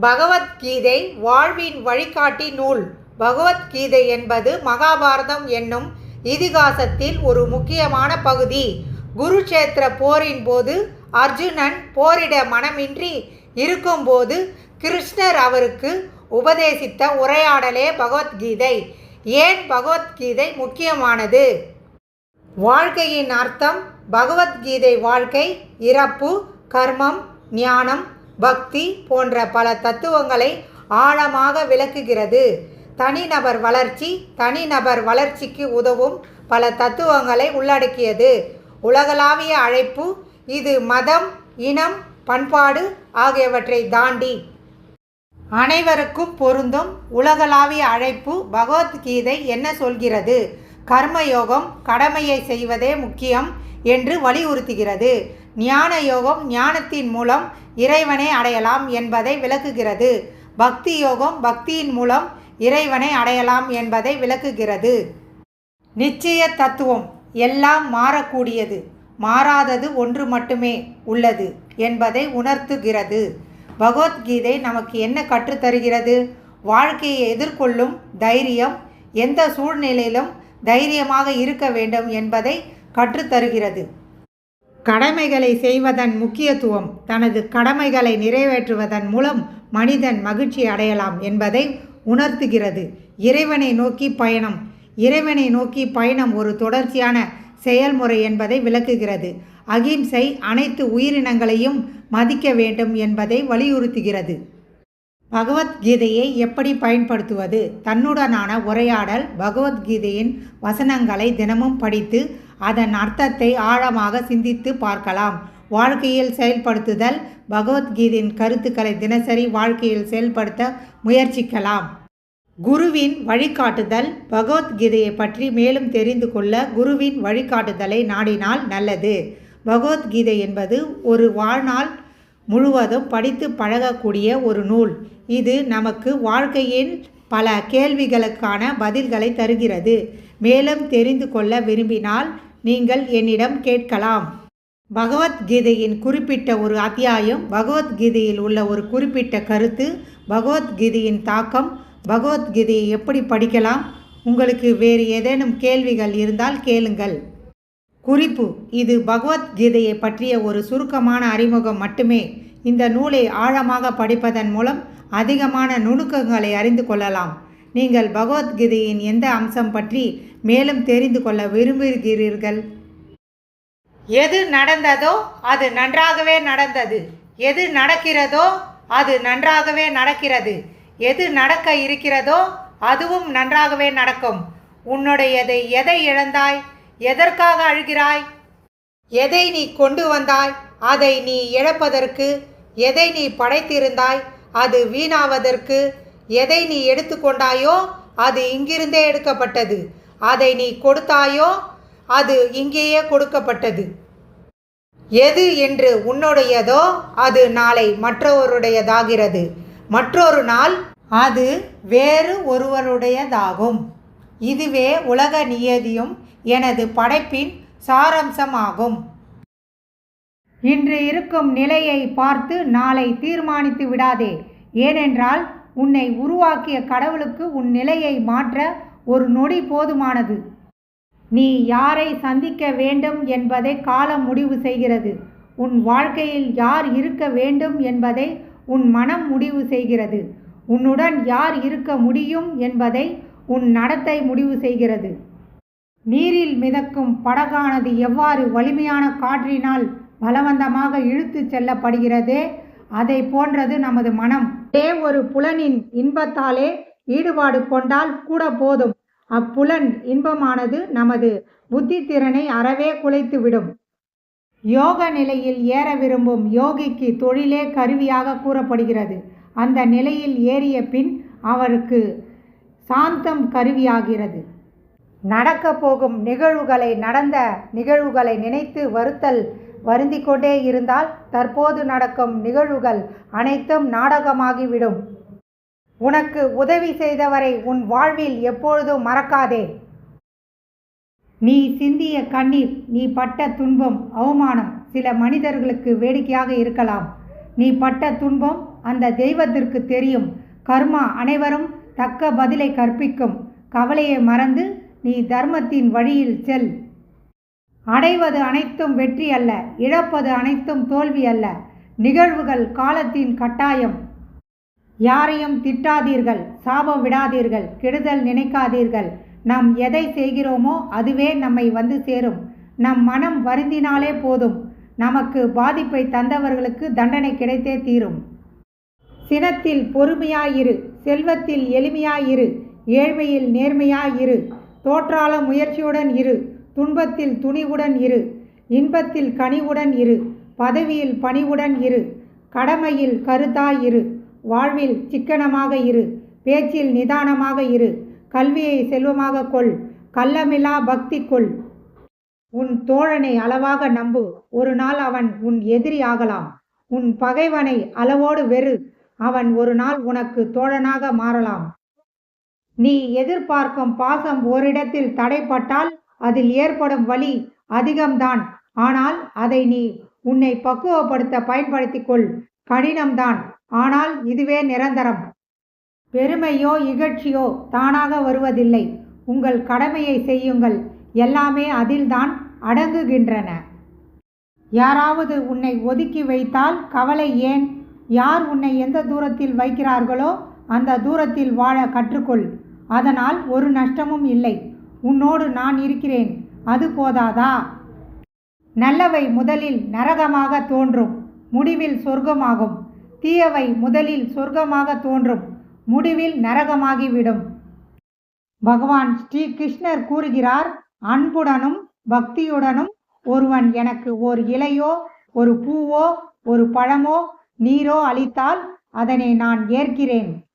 பகவத்கீதை வாழ்வின் வழிகாட்டி நூல். பகவத்கீதை என்பது மகாபாரதம் என்னும் இதிகாசத்தில் ஒரு முக்கியமான பகுதி. குருட்சேத்திர போரின் போது அர்ஜுனன் போரிட மனமின்றி இருக்கும்போது கிருஷ்ணர் அவருக்கு உபதேசித்த உரையாடலே பகவத்கீதை. ஏன் பகவத்கீதை முக்கியமானது? வாழ்க்கையின் அர்த்தம் பகவத்கீதை வாழ்க்கை இறப்பு கர்மம் ஞானம் பக்தி போன்ற பல தத்துவங்களை ஆழமாக விளக்குகிறது. தனிநபர் வளர்ச்சி தனிநபர் வளர்ச்சிக்கு உதவும் பல தத்துவங்களை உள்ளடக்கியது. உலகளாவிய அழைப்பு இது மதம் இனம் பண்பாடு ஆகியவற்றை தாண்டி அனைவருக்கும் பொருந்தும் உலகளாவிய அழைப்பு பகவத்கீதை என்ன சொல்கிறது? கர்மயோகம் கடமையை செய்வதே முக்கியம் என்று வலியுறுத்துகிறது. ஞான யோகம் ஞானத்தின் மூலம் இறைவனை அடையலாம் என்பதை விளக்குகிறது. பக்தி யோகம் பக்தியின் மூலம் இறைவனை அடையலாம் என்பதை விளக்குகிறது. நிச்சய தத்துவம் எல்லாம் மாறக்கூடியது. மாறாதது ஒன்று மட்டுமே உள்ளது என்பதை உணர்த்துகிறது. பகவத்கீதை நமக்கு என்ன கற்றுத்தருகிறது வாழ்க்கையை எதிர்கொள்ளும் தைரியம் எந்த சூழ்நிலையிலும் தைரியமாக இருக்க வேண்டும் என்பதை கற்றுத்தருகிறது கடமைகளை செய்வதன் முக்கியத்துவம் தனது கடமைகளை நிறைவேற்றுவதன் மூலம் மனிதன் மகிழ்ச்சி அடையலாம் என்பதை உணர்த்துகிறது. இறைவனை நோக்கி பயணம். இறைவனை நோக்கி பயணம் ஒரு தொடர்ச்சியான செயல்முறை என்பதை விளக்குகிறது. அகிம்சை அனைத்து உயிரினங்களையும் மதிக்க வேண்டும் என்பதை வலியுறுத்துகிறது. பகவத்கீதையை எப்படி பயன்படுத்துவது? தன்னுடனான உரையாடல் பகவத்கீதையின் வசனங்களை தினமும் படித்து அதன் அர்த்தத்தை ஆழமாக சிந்தித்து பார்க்கலாம். வாழ்க்கையில் செயல்படுத்துதல் பகவத்கீதையின் கருத்துக்களை தினசரி வாழ்க்கையில் செயல்படுத்த முயற்சிக்கலாம். குருவின் வழிகாட்டுதல் பகவத்கீதையை பற்றி மேலும் தெரிந்து கொள்ள குருவின் வழிகாட்டுதலை நாடினால் நல்லது. பகவத்கீதை என்பது ஒரு வாழ்நாள் முழுவதும் படித்து பழகக்கூடிய ஒரு நூல். இது நமக்கு வாழ்க்கையின் பல கேள்விகளுக்கான பதில்களை தருகிறது. மேலும் தெரிந்து கொள்ள விரும்பினால் நீங்கள் என்னிடம் கேட்கலாம். பகவத்கீதையின் குறிப்பிட்ட ஒரு அத்தியாயம் பகவத்கீதையில் உள்ள ஒரு குறிப்பிட்ட கருத்து பகவத்கீதையின் தாக்கம் பகவத்கீதையை எப்படி படிக்கலாம்? உங்களுக்கு வேறு ஏதேனும் கேள்விகள் இருந்தால் கேளுங்கள். குறிப்பு இது பகவத்கீதையை பற்றிய ஒரு சுருக்கமான அறிமுகம் மட்டுமே. இந்த நூலை ஆழமாக படிப்பதன் மூலம் அதிகமான நுணுக்கங்களை அறிந்து கொள்ளலாம். நீங்கள் பகவத்கீதையின் எந்த அம்சம் பற்றி மேலும் தெரிந்து கொள்ள விரும்புகிறீர்கள்? எது நடந்ததோ அது நன்றாகவே நடந்தது. எது நடக்கிறதோ அது நன்றாகவே நடக்கிறது. எது நடக்க இருக்கிறதோ அதுவும் நன்றாகவே நடக்கும். உன்னுடையதை எதை இழந்தாய்? எதற்காக அழுகிறாய்? எதை நீ கொண்டு வந்தாய்? அதை நீ இழப்பதற்கு எதை நீ படைத்திருந்தாய்? அது வீணாவதற்கு எதை நீ எடுத்துக்கொண்டாயோ அது இங்கிருந்தே எடுக்கப்பட்டது. அதை நீ கொடுத்தாயோ? அது இங்கேயே கொடுக்கப்பட்டது. எது என்று உன்னுடையதோ அது நாளை மற்றவருடையதாகிறது. மற்றொரு நாள் அது வேறு ஒருவருடையதாகும். இதுவே உலக நியதியும் எனது படைப்பின் சாரம்சமாகும். இன்று இருக்கும் நிலையை பார்த்து நாளை தீர்மானித்து விடாதே. ஏனென்றால் உன்னை உருவாக்கிய கடவுளுக்கு உன் நிலையை மாற்ற ஒரு நொடி போதுமானது. நீ யாரை சந்திக்க வேண்டும் என்பதை காலம் முடிவு செய்கிறது. உன் வாழ்க்கையில் யார் இருக்க வேண்டும் என்பதை உன் மனம் முடிவு செய்கிறது. உன்னுடன் யார் இருக்க முடியும் என்பதை உன் நடத்தை முடிவு செய்கிறது. நீரில் மிதக்கும் படகானது எவ்வாறு வலிமையான காற்றினால் பலவந்தமாக இழுத்துச் செல்லப்படுகிறதே? அதை போன்றது நமது மனம். ஒரே ஒரு புலனின் இன்பத்தாலே ஈடுபாடு கொண்டால் கூட போதும். அப்புலன் இன்பமானது நமது புத்தித்திறனை அறவே குலைத்துவிடும். யோக நிலையில் ஏற விரும்பும் யோகிக்கு தொழிலே கருவியாக கூறப்படுகிறது. அந்த நிலையில் ஏறிய பின் அவருக்கு சாந்தம் கருவியாகிறது. நடக்கப் போகும் நிகழ்வுகளை நடந்த நிகழ்வுகளை நினைத்து வருத்தல் வருந்தி கொண்டே இருந்தால் தற்போது நடக்கும் நிகழ்வுகள் அனைத்தும் நாடகமாகிவிடும். உனக்கு உதவி செய்தவரை உன் வாழ்வில் எப்பொழுதும் மறக்காதே. நீ சிந்திய கண்ணீர் நீ பட்ட துன்பம் அவமானம் சில மனிதர்களுக்கு வேடிக்கையாக இருக்கலாம். நீ பட்ட துன்பம் அந்த தெய்வத்திற்கு தெரியும். கர்மா அனைவரும் தக்க பதிலை கற்பிக்கும். கவலையை மறந்து நீ தர்மத்தின் வழியில் செல். அடைவது அனைத்தும் வெற்றி அல்ல இழப்பது அனைத்தும் தோல்வி அல்ல. நிகழ்வுகள் காலத்தின் கட்டாயம். யாரையும் திட்டாதீர்கள் சாபம் விடாதீர்கள் கெடுதல் நினைக்காதீர்கள். நாம் எதை செய்கிறோமோ அதுவே நம்மை வந்து சேரும். நம் மனம் வருந்தினாலே போதும். நமக்கு பாதிப்பை தந்தவர்களுக்கு தண்டனை கிடைத்தே தீரும். சினத்தில் பொறுமையாயிரு செல்வத்தில் எளிமையாயிரு ஏழ்மையில் நேர்மையாயிரு. தோற்றால முயற்சியுடன் இரு துன்பத்தில் துணிவுடன் இரு இன்பத்தில் கனிவுடன் இரு பதவியில் பணிவுடன் இரு கடமையில் கருத்தாய் இரு வாழ்வில் சிக்கனமாக இரு பேச்சில் நிதானமாக இரு கல்வியை செல்வமாக கொள் கள்ளமில்லா பக்தி கொள். உன் தோழனை அளவாக நம்பு ஒரு நாள் அவன் உன் எதிரி ஆகலாம். உன் பகைவனை அளவோடு வெறு அவன் ஒரு நாள் உனக்கு தோழனாக மாறலாம். நீ எதிர்பார்க்கும் பாசம் ஓரிடத்தில் தடைப்பட்டால் அதில் ஏற்படும் வலி அதிகம்தான். ஆனால் அதை நீ உன்னை பக்குவப்படுத்த பயன்படுத்திக் கொள் கடினம்தான். ஆனால் இதுவே நிரந்தரம். பெருமையோ இகழ்ச்சியோ தானாக வருவதில்லை. உங்கள் கடமையை செய்யுங்கள். எல்லாமே அதில்தான் அடங்குகின்றன. யாராவது உன்னை ஒதுக்கி வைத்தால் கவலை ஏன்? யார் உன்னை எந்த தூரத்தில் வைக்கிறார்களோ அந்த தூரத்தில் வாழ கற்றுக்கொள். அதனால் ஒரு நஷ்டமும் இல்லை. உன்னோடு நான் இருக்கிறேன். அது போதாதா? நல்லவை முதலில் நரகமாக தோன்றும். முடிவில் சொர்க்கமாகும். தீயவை முதலில் சொர்க்கமாக தோன்றும். முடிவில் நரகமாகிவிடும். பகவான் ஸ்ரீ கிருஷ்ணர் கூறுகிறார் அன்புடனும் பக்தியுடனும் ஒருவன் எனக்கு ஓர் இலையோ ஒரு பூவோ ஒரு பழமோ நீரோ அளித்தால் அதனை நான் ஏற்கிறேன்.